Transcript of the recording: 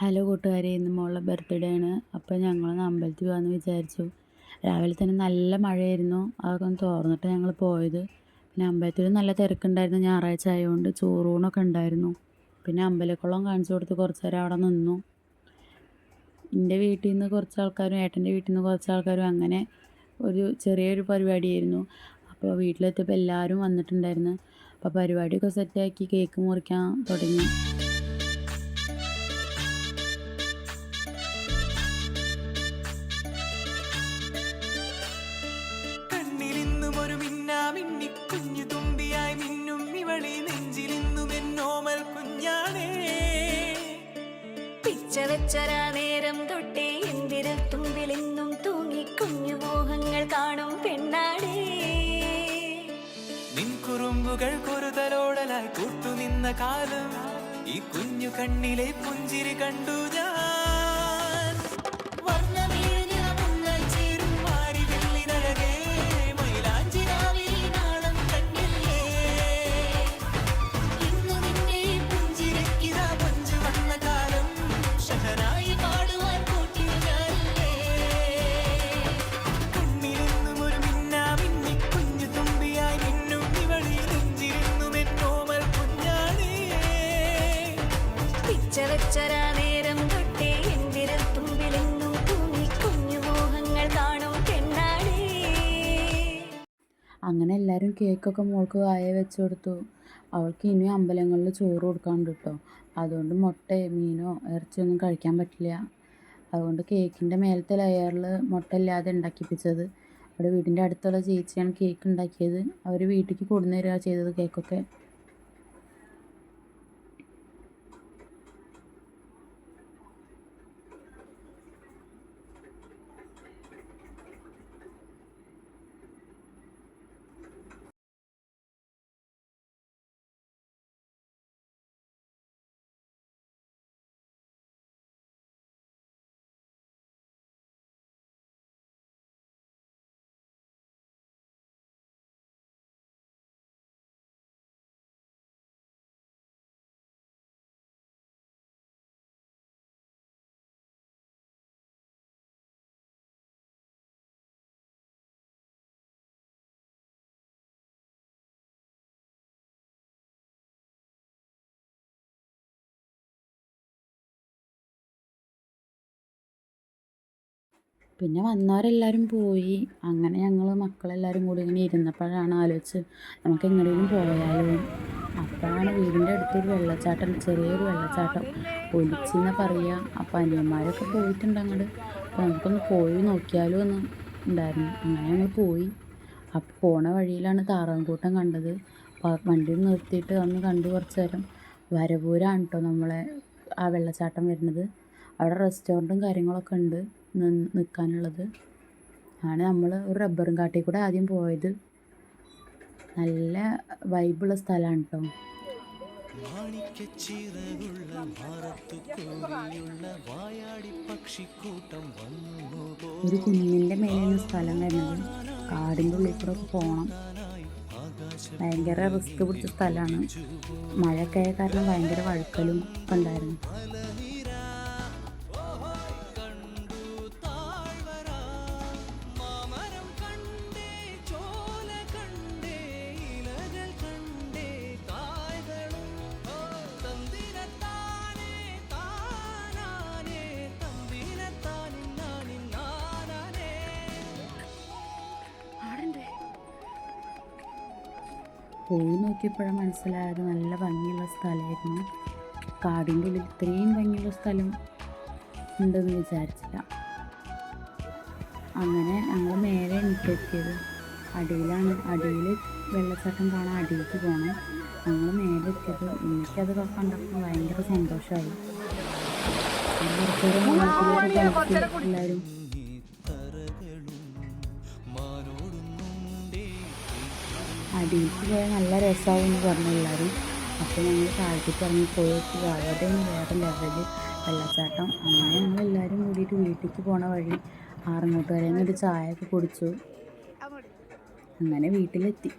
Hello കൂട്ടുകാരെ ഇന്ന് മോളുടെ ബർത്ത്ഡേ ആണ്. അപ്പോൾ ഞങ്ങൾ അമ്പലത്തിൽ പോകാമെന്ന് വിചാരിച്ചു. രാവിലെ തന്നെ നല്ല മഴയായിരുന്നു. അതൊക്കെ ഒന്ന് തോർന്നിട്ട് ഞങ്ങൾ പോയത്. പിന്നെ അമ്പലത്തിൽ നല്ല തിരക്കുണ്ടായിരുന്നു ഞായറാഴ്ച ആയതുകൊണ്ട് ചോറൂണൊക്കെ ഉണ്ടായിരുന്നു. പിന്നെ അമ്പലക്കുളം കാണിച്ചു കൊടുത്ത് കുറച്ച് നേരം അവിടെ നിന്നു. എന്റെ വീട്ടിൽ നിന്ന് കുറച്ച് ആൾക്കാരും ഏട്ടന്റെ വീട്ടിൽ നിന്ന് കുറച്ച് ആൾക്കാരും അങ്ങനെ ഒരു ചെറിയൊരു പരിപാടിയായിരുന്നു. അപ്പോൾ വീട്ടിലെത്തിയപ്പോൾ എല്ലാവരും വന്നിട്ടുണ്ടായിരുന്നു. അപ്പോൾ പരിപാടിയൊക്കെ സെറ്റാക്കി കേക്ക് മുറിക്കാൻ തുടങ്ങി. വെച്ചരാ നേരം തൊട്ടേ എന്തിരൽ തുമ്പിലെന്നും തൂങ്ങി കുഞ്ഞു മോഹങ്ങൾ കാണും പെണ്ണാടേ. നിൻ കുറുമ്പുകൾ കുറുതലോടലായി കൂട്ടുനിന്ന കാലം ഈ കുഞ്ഞു കണ്ണിലെ പുഞ്ചിരി കണ്ടു ഞാൻ. നേരം തൂങ്ങി കുഞ്ഞു മോഹങ്ങൾ അങ്ങനെ എല്ലാവരും കേക്കൊക്കെ മോൾക്ക് വായ വെച്ച് കൊടുത്തു. അവൾക്ക് ഇനി അമ്പലങ്ങളിൽ ചോറ് കൊടുക്കാണ്ട് കേട്ടോ അതുകൊണ്ട് മുട്ടയോ മീനോ ഇറച്ചിയൊന്നും കഴിക്കാൻ പറ്റില്ല. അതുകൊണ്ട് കേക്കിന്റെ മേലത്തെ ലെയറിൽ മുട്ട ഇല്ലാതെ ഉണ്ടാക്കിപ്പിച്ചത്. അവിടെ വീടിന്റെ അടുത്തുള്ള ചേച്ചിയാണ് കേക്ക് ഉണ്ടാക്കിയത്. അവർ വീട്ടിലേക്ക് കൊണ്ടുവരിക ചെയ്തത് കേക്കൊക്കെ പിന്നെ വന്നവരെല്ലാവരും പോയി. അങ്ങനെ ഞങ്ങൾ മക്കളെല്ലാവരും കൂടി ഇങ്ങനെ ഇരുന്നപ്പോഴാണ് ആലോചിച്ച് നമുക്ക് എങ്ങനെയും പോയാലോ? അപ്പോഴാണ് വീടിന്റെ അടുത്തൊരു വെള്ളച്ചാട്ടം ചെറിയൊരു വെള്ളച്ചാട്ടം ഒലിച്ചെന്ന് പറയുക അപ്പോൾ അനിയന്മാരൊക്കെ പോയിട്ടുണ്ട് അങ്ങോട്ട് അപ്പോൾ നമുക്കൊന്ന് പോയി നോക്കിയാലോ എന്ന് ഉണ്ടായിരുന്നു. അങ്ങനെ ഞങ്ങൾ പോയി. അപ്പോൾ പോണ വഴിയിലാണ് താറാൻകൂട്ടം കണ്ടത്. വണ്ടി നിർത്തിയിട്ട് ഒന്ന് കണ്ടു കുറച്ച് നേരം. വരവൂരാണ് കേട്ടോ നമ്മളെ ആ വെള്ളച്ചാട്ടം വരുന്നത്. അവിടെ റെസ്റ്റോറന്റും കാര്യങ്ങളൊക്കെ ഉണ്ട് നിൽക്കാനുള്ളത് ആണ് നമ്മൾ ഒരു റബ്ബറും കാട്ടിൽ കൂടെ ആദ്യം പോയത്. നല്ല വൈബുള്ള സ്ഥലമാണ് കേട്ടോ വായാടി പക്ഷിക്കൂട്ടം വന്നു ഒരു കുഞ്ഞിന്റെ മേലെയാണ് സ്ഥലം വരുന്നത് കാടിന്റെ ഉള്ളിൽ കൂടെ പോകണം ഭയങ്കര റിസ്ക് പിടിച്ച സ്ഥലമാണ് മഴയൊക്കെ കാരണം ഭയങ്കര വഴുക്കലും ഒക്കെ ഉണ്ടായിരുന്നു. പോയി നോക്കിയപ്പോഴാണ് മനസ്സിലായത് നല്ല ഭംഗിയുള്ള സ്ഥലമായിരുന്നു കാടിന്റെ ഉള്ളിൽ ഇത്രയും ഭംഗിയുള്ള സ്ഥലം ഉണ്ടെന്ന് വിചാരിച്ചില്ല അങ്ങനെ ഞങ്ങൾ നേരെ എനിക്കെത്തിയത് അടിയിലാണ് അടിയിൽ വെള്ളച്ചാട്ടം കാണാൻ അടിയിലേക്ക് പോകണം ഞങ്ങൾ നേരെ എത്തിയത് എനിക്കത് കണ്ടപ്പോൾ ഭയങ്കര സന്തോഷമായി എല്ലാവരും അടിയിലേക്ക് പോയാൽ നല്ല രസമാവും എന്ന് പറഞ്ഞു എല്ലാവരും. അപ്പോൾ ഞങ്ങൾ താഴത്തേക്ക് ഇറങ്ങി പോയിട്ട് വളരെ വേറെ ലെവൽ. വെള്ളച്ചാട്ടം അങ്ങനെ ഞങ്ങൾ എല്ലാവരും കൂടിയിട്ട് വീട്ടിലേക്ക് പോണ വഴി ആറങ്ങോട്ട് വരെ ഒരു ചായ ഒക്കെ കുടിച്ചു. അങ്ങനെ വീട്ടിലെത്തി.